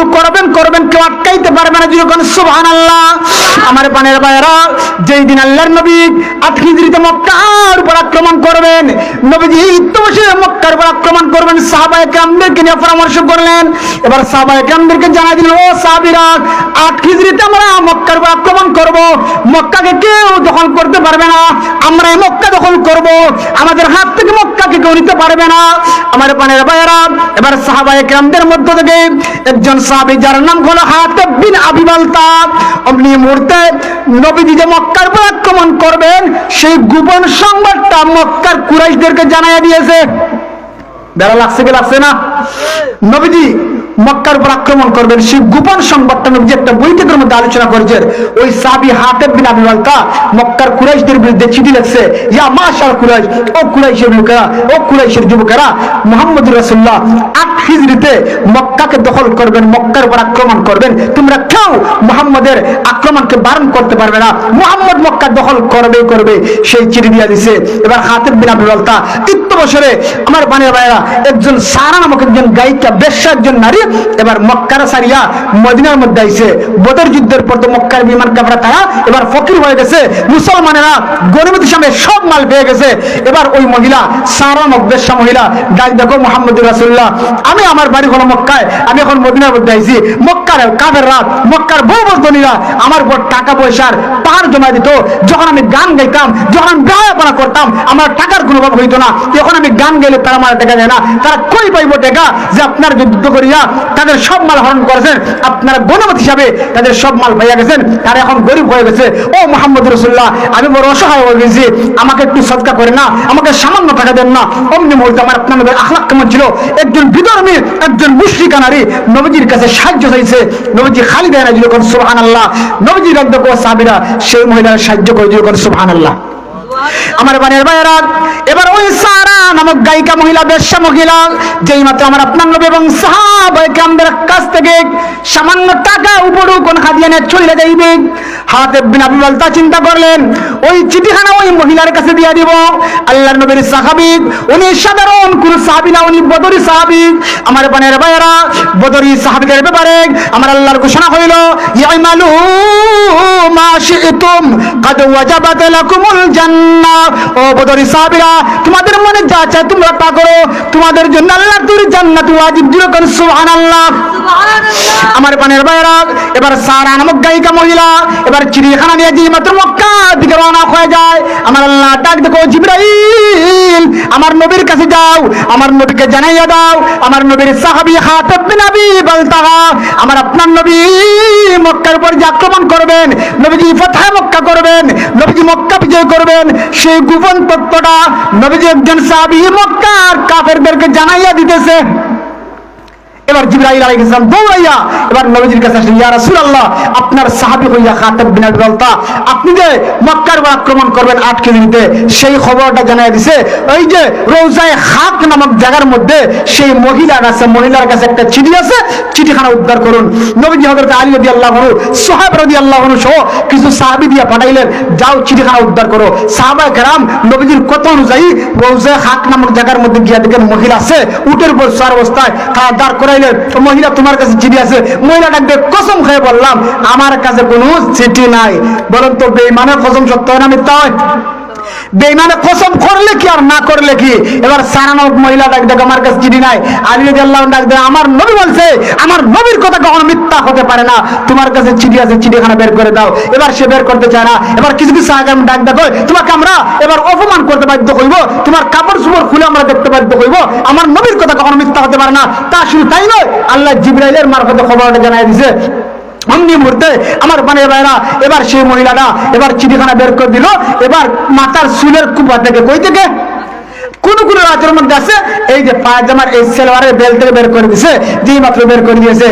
দখল করবেন করবেন কেউ আটকাইতে পারবে না যখন সুবহান আল্লাহ আমার পানের ভাইয়েরা, যেই দিন আল্লাহর নবী আট হিজড়িতে মক্কার উপর আক্রমণ করবেন, নবীজি ইত্যবসে উপর আক্রমণ করবেন সাহাবায়ে কেরামদেরকে নিয়ে পরামর্শ করলেন। এবার সাহাবায়ে কেরামদেরকে জানাই দিলেন, ও সাহাবীরা, আট হিজরিতে আমরা মক্কার উপর আক্রমণ করব। মক্কাকে কেউ দখল করতে পারবে না। আমরা এই মক্কা দখল করব। আমাদের হাত থেকে মক্কাকে কেউ নিতে পারবে না। আমার পানের ভাইয়েরা, এবার সাহাবায়ে কেরামদের মধ্য থেকে একজন সাহাবী, যার নাম হলো হাতেব বিন আবি বালতা, অমনি মুহূর্তে নবীজি যে মক্কার উপর আক্রমণ করবেন, সেই গোপন সংবাদটা মক্কার কুরাইশদেরকে জানাইয়া দিয়েছে। বেড়া লাগছে কি লাগছে না? নবীজি মক্কার উপর আক্রমণ করবেন। সেই গোপন সংবাদটা নবীজি একটা বৈঠকের মধ্যে আলোচনা করেছেন ওই সাবি হাতেব বিন আবি মক্কার কুরাইশদের বিরুদ্ধে চিঠি লিখছে, ইয়া মাশাল কুরাইশ, ও কুরাইশের লোকেরা, ও কুরাইশের যুবকেরা মোহাম্মদ রাসূলুল্লাহ আট হিজরিতে মক্কাকে দখল করবেন, মক্কার উপর আক্রমণ করবেন, তোমরা কেউ মোহাম্মদের আক্রমণকে বারণ করতে পারবে না। মোহাম্মদ মক্কা দখল করবে করবে, সেই চিঠি দিয়া দিছে। এবার হাতেব বিন আবি বালতা বছরে আমার বানের ভাইয়েরা, একজন সারা নামক একজন গায়িকা, বেশ্যা একজন নারী, এবার মক্কার সারিয়া মদিনার মধ্যে আইছে। বদর যুদ্ধের পর তো মক্কার বিমান কাপড়া তারা এবার ফকির হয়ে গেছে। মুসলমানেরা গরিবদের সামনে সব মাল পেয়ে গেছে। এবার ওই মহিলা, সারা নামক বেশ্যা মহিলা ডাক দেখো মোহাম্মদ রাসুল্লাহ আমি আমার বাড়ি হলো মক্কায়। আমি এখন মদিনার মধ্যে আইছি। মক্কার মক্কার আমার উপর টাকা পয়সার পাহাড় জমা দিত। যখন আমি গান গাইতাম, যখন করতাম, আমার টাকার কোনো অভাব হইতো না। আমি গান গাইলে তারা আমার টাকা না। তারা কই পাইব টাকা যে আপনার যুদ্ধ করিয়া তাদের সব মাল হরণ করেছেন? আপনারা গণমত হিসাবে তাদের সব মাল পাইয়া গেছেন। তারা এখন গরিব হয়ে গেছে। ও মোহাম্মদ রসুল্লাহ আমি বড় অসহায় হয়ে গেছি। আমাকে একটু সৎকা করে না। আমাকে সামান্য টাকা দেন না। অমনি মুহূর্তে আমার আপনাদের আখলাক কেমন ছিল? একজন বিধর্মী, একজন মুশ্রিকা নারী নবীজির কাছে সাহায্য চাইছে। নবীজি খালি দেয় না যখন সুবহান আল্লাহ নবীজির একদম সাবিরা সেই মহিলার সাহায্য করে যখন সুবহান আল্লাহ আমার বানের ভাইয়েরা এবার ওই সারা নামক গায়িকা মহিলা, বেশ্যা মহিলা, যেই মাত্র আমার আপনার নবী এবং সাহাবাইকে আমাদের কাছ থেকে সামান্য টাকা উপরও কোন হাদিয়া নিয়ে চলে যাইবে। হাতে বিন আবি বালতা চিন্তা করলেন, ওই চিঠিখানা ওই মহিলার কাছে দিয়ে দিব। আল্লাহর নবীর সাহাবিক উনি সাধারণ কোন সাহাবি না, উনি বদরি সাহাবিক আমার বানের ভাইয়েরা বদরি সাহাবিদের ব্যাপারে আমার আল্লাহর ঘোষণা হইল ইয়ামালু মা শি'তুম কাদ ওয়াজাবাত লাকুমুল জান্নাহ। ও বদরি সাহাবীরা তোমাদের মনে যা চায় তোমরা তা করো। তোমাদের জন্য আল্লাহ তুরি জান্নাত ওয়াজিব যেরকম সুবহানাল্লাহ। আমার পানের ভাইরা এবার সারা নামক গায়িকা মহিলা এবার চিড়িয়াখানা নিয়ে যে মাত্র মক্কা দিকে রওনা হয়ে যায়। আমার আল্লাহ ডাক দেখো জিব্রাইল আমার নবীর কাছে যাও আমার নবীকে জানাইয়া দাও। আমার নবীর সাহাবী হাতেব বিন আবি বালতাহা আমার আপনার নবী মক্কার উপর যে আক্রমণ করবেন নবীজি ফতহ মক্কা করবেন, নবীজি মক্কা বিজয় করবেন। সেই গোপন তত্ত্বটা নবীজি একজন সাহাবী মক্কার কাফেরদেরকে জানাইয়া দিতেছে। এবার জিবরাইল আলাইহিস সালাম দৌড়াইয়া এবার নবীজির কাছে আসলেন, ইয়া রাসূলুল্লাহ, আপনার সাহাবী হইয়া খাতাব বিন আবি বালতা, আপনি যে মক্কার উপর আক্রমণ করবেন আট কেজিতে, সেই খবরটা জানাই দিছে, ওই যে রৌজায়ে খাক নামক জায়গার মধ্যে সেই মহিলার আছে মহিলার কাছে একটা চিঠি আছে, চিঠিখানা উদ্ধার করুন। নবীজি হযরত আলী রাদিয়াল্লাহু আনহু, সাহাব রাদিয়াল্লাহু আনহু সহ কিছু সাহাবী দিয়া পাঠাইলেন, যাও চিঠিখানা উদ্ধার করো। সাহাবায়ে কেরাম নবীজির কথা অনুযায়ী রৌজায়ে হাক নামক জায়গার মধ্যে গিয়া দেখেন মহিলা আছে, উটের উপর সার অবস্থায় তারা দাঁড় করাইলেন মহিলা তোমার কাছে চিঠি আছে, মহিলা ডাকবে, কসম খেয়ে বললাম, আমার কাছে কোনো চিঠি নাই। বলেন তো বেইমানের কসম সত্য না মিথ্যা হয়? বেইমানে কসম করলে কি আর না করলে কি? এবার সারানো মহিলা ডাক দেখ আমার কাছে চিঠি নাই। আলী আনহু ডাক দেয়, আমার নবী বলছে, আমার নবীর কথা কখনো মিথ্যা হতে পারে না। তোমার কাছে চিঠি আছে, চিঠিখানা বের করে দাও। এবার সে বের করতে চায় না। এবার কিছু কিছু আগে আমি ডাক দেখো তোমাকে আমরা এবার অপমান করতে বাধ্য হইব। তোমার কাপড় চোপড় খুলে আমরা দেখতে বাধ্য হইব। আমার নবীর কথা কখনো মিথ্যা হতে পারে না। তা শুধু তাই নয়, আল্লাহ জিব্রাইলের মারফতে খবরটা জানাই দিছে। অমনি মুহূর্তে আমার মানে ভাইরা এবার সেই মহিলাটা এবার চিঠিখানা বের করে দিল। এবার মাথার চুলের কুপা থেকে কই থেকে? কোন কোন রাজ্যের মধ্যে আছে? এই যে পায়জামার এই সেলোয়ারের বেল থেকে বের করে দিছে যেই মাত্র বের করে দিয়েছে।